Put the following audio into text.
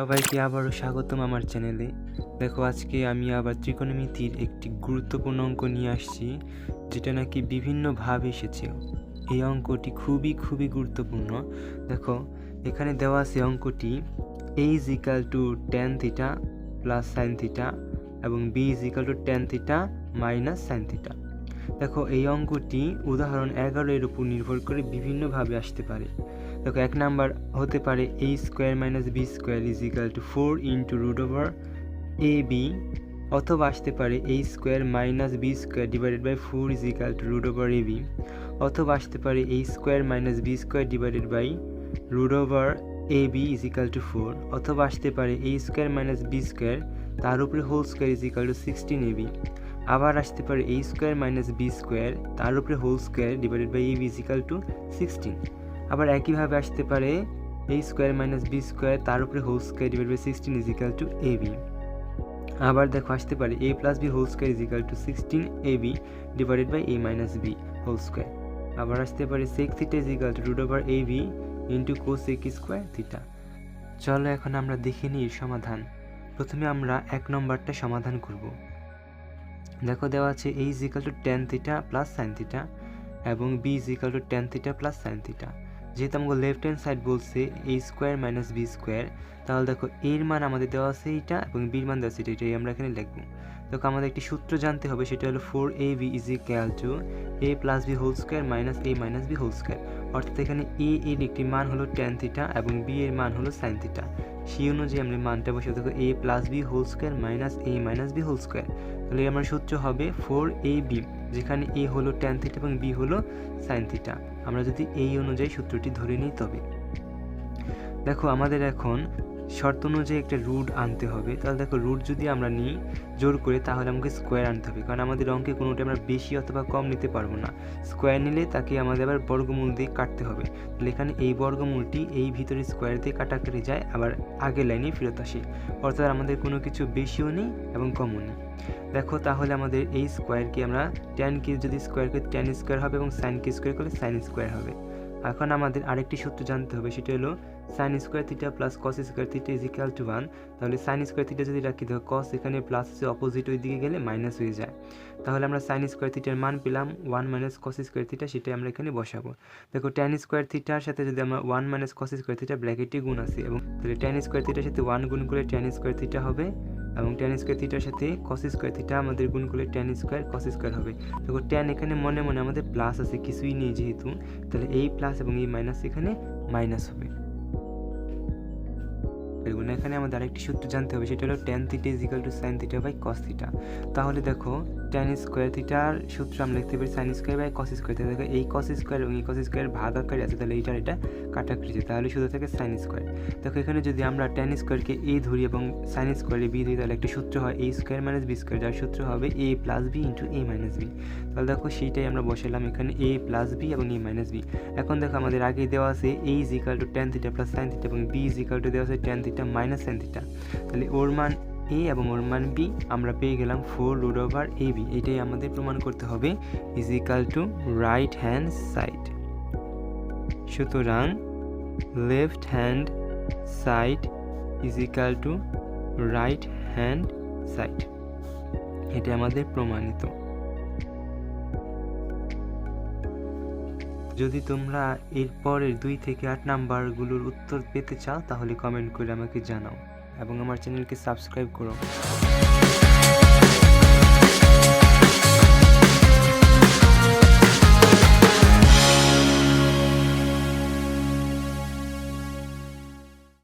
সবাইকে আবারও স্বাগতম আমার চ্যানেলে। দেখো, আজকে আমি আবার ত্রিকোণমিতির একটি গুরুত্বপূর্ণ অঙ্ক নিয়ে আসছি, যেটা নাকি বিভিন্নভাবে এসেছে। এই অঙ্কটি খুবই খুবই গুরুত্বপূর্ণ। দেখো, এখানে দেওয়া আছে অঙ্কটি A is equal to tan theta plus sine theta এবং B is equal to tan theta minus sine theta দেখো, এই অঙ্কটি উদাহরণ এগারো এর উপর নির্ভর করে বিভিন্নভাবে আসতে পারে। দেখো, এক নাম্বার হতে পারে A square minus B square is equal to four into root over A B অথবা আসতে পারে A square minus B square divided by four is equal to root over A B অথবা আসতে পারে A square minus B square divided by root over A B is equal to four অথবা আসতে পারে A square minus B square তার উপরে whole square is equal to sixteen A B আবার আসতে পারে A square minus B square তার উপরে whole square divided by A B is to sixteen আবার একইভাবে আসতে পারে A square minus B square তার উপরে whole square divide by sixteen is equal to A B আবার দেখো আসতে পারে A plus B whole square is equal to sixteen A B divided by A minus B whole square আবার আসতে পারে sec theta is equal to root over A B into cosec square theta চলো এখন আমরা দেখে নিই সমাধান। প্রথমে আমরা এক নম্বরটা সমাধান করব। দেখো দেওয়া আছে A is equal to tan theta plus sine theta এবং B is equal to tan theta plus sine theta যেহেতু আমাকে লেফট হ্যান্ড সাইড বলছে A square minus B square তাহলে দেখো এর মান আমাদের দেওয়া আছে এইটা এবং বির মান দেওয়া আছে এটা এটাই আমরা এখানে লিখব। দেখো আমাদের একটি সূত্র জানতে হবে, সেটা হলো four a b is equal to a plus b whole square minus a minus b whole square অর্থাৎ এখানে এ এর একটি মান হলো টেন থিটা এবং বি এর মান হলো সাইন থিটা সেই অনুযায়ী আমরা মানটা বসে দেখো a plus b whole square minus a minus b whole square তাহলে আমার সূত্র হবে ফোর এ বি যেখানে এ হলো ট্যান থিটা এবং বি হলো সাইন থিটা আমরা যদি এই অনুযায়ী সূত্রটি ধরে নিই তবে। দেখো আমাদের এখন শর্ত অনুযায়ী একটা রুট আনতে হবে। তাহলে দেখো রুট যদি আমরা নিই, জোর করে, তাহলে আমাকে স্কোয়ার আনতে হবে। কারণ আমাদের অঙ্কে কোনোটা আমরা বেশি অথবা কম নিতে পারব না। স্কোয়ার নিলে তাকে আমাদের আবার বর্গমূল দিয়ে কাটতে হবে। তাহলে এখানে এই বর্গমূলটি এই ভিতরে স্কোয়ার দিয়ে কাটাকাটি যায়, আবার আগের লাইনে ফেরত আসে। অর্থাৎ আমাদের কোনো কিছু বেশিও নেই এবং কমও নেই। দেখো তাহলে আমাদের এই স্কোয়ারকে আমরা টেন কে, যদি স্কোয়ার করি টেন স্কোয়ার হবে এবং সাইন কে স্কোয়ার করলে সাইন স্কোয়ার হবে। এখন আমাদের আরেকটি সূত্র জানতে হবে, সেটা হলো sine square theta plus cos square theta is equal to one তাহলে সাইন স্কোয়ার থিটা যদি রাখি দেখো কস এখানে প্লাস আছে অপোজিট ওই দিকে গেলে মাইনাস হয়ে যায় তাহলে আমরা সাইন স্কোয়ার থিটার মান পেলাম one minus cos square theta সেটাই আমরা এখানে বসাবো দেখো টেন স্কোয়ার থিটার সাথে যদি আমরা one minus cos square theta ব্র্যাকেটে গুণ আছে এবং তাহলে টেন স্কোয়ার থিটার সাথে ওয়ান গুণ করে টেন স্কোয়ার থিটা হবে এবং টেন স্কোয়ার থিটার সাথে কস স্কোয়ার থিটা আমাদের গুণ করলে টেন স্কোয়ার কস স্কোয়ার হবে দেখো টেন এখানে মনে মনে আমাদের প্লাস আছে কিছুই নেই যেহেতু তাহলে এই প্লাস এবং এই মাইনাস এখানে মাইনাস হবে দেখুন এখানে আমাদের আরেকটি সূত্র জানতে হবে, সেটা হলো tan theta is equal to sine theta by cos theta তাহলে দেখো টেন স্কোয়ার থিটার সূত্র আমরা লিখতে পারি sine square by cos square theta দেখো, এই কস স্কোয়ার এবং এই কস স্কোয়ার ভাগ আকারে আছে, তাহলে এইটার এটা কাটাকাটি তাহলে শুধু থাকে সাইন স্কোয়ার দেখো, এখানে যদি আমরা টেন স্কোয়ারকে এ ধরি এবং সাইন স্কোয়ারে বি ধরি, তাহলে একটা সূত্র হয় a square minus b square যার সূত্র হবে a plus b into a minus b তাহলে দেখো, সেইটাই আমরা বসালাম এখানে এ প্লাস বি এবং এ মাইনাস বি এখন দেখো, আমাদের আগে দেওয়া আছে a is equal to tan theta plus sine theta এবং বি ইজ ইকাল টু দেওয়া আছে tan theta minus sine theta তাহলে ওর মান এ এবং ওর মান বি আমরা পেয়ে গেলাম four root over a b এটাই আমাদের প্রমাণ করতে হবে। Is equal to right hand side সুতরাং left hand side is equal to right hand side এটা আমাদের প্রমাণিত। যদি তোমরা এরপরের দুই থেকে আট নাম্বারগুলোর উত্তর পেতে চাও, তাহলে কমেন্ট করে আমাকে জানাও। এবং আমার চ্যানেলকে সাবস্ক্রাইব করো।